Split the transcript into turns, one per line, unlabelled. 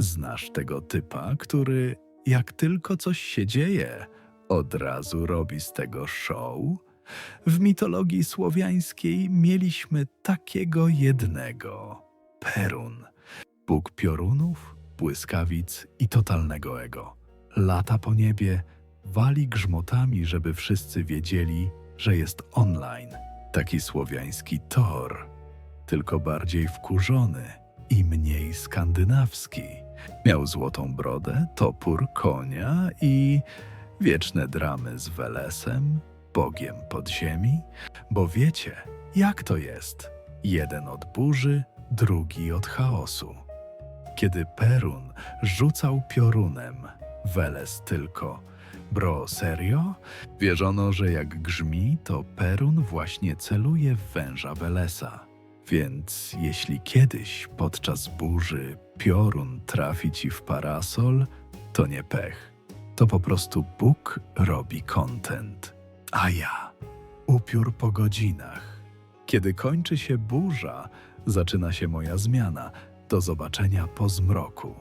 Znasz tego typa, który jak tylko coś się dzieje, od razu robi z tego show? W mitologii słowiańskiej mieliśmy takiego jednego Perun, bóg piorunów, błyskawic i totalnego ego. Lata po niebie, wali grzmotami, żeby wszyscy wiedzieli, że jest online. Taki słowiański Thor, tylko bardziej wkurzony i mniej skandynawski. Miał złotą brodę, topór, konia i wieczne dramy z Welesem, bogiem podziemi, bo wiecie, jak to jest. Jeden od burzy, drugi od chaosu. Kiedy Perun rzucał piorunem, Weles tylko. Bro, serio? Wierzono, że jak grzmi, to Perun właśnie celuje w węża Welesa. Więc jeśli kiedyś podczas burzy piorun trafi ci w parasol, to nie pech. To po prostu Bóg robi content. A ja upiór po godzinach. Kiedy kończy się burza, zaczyna się moja zmiana. Do zobaczenia po zmroku.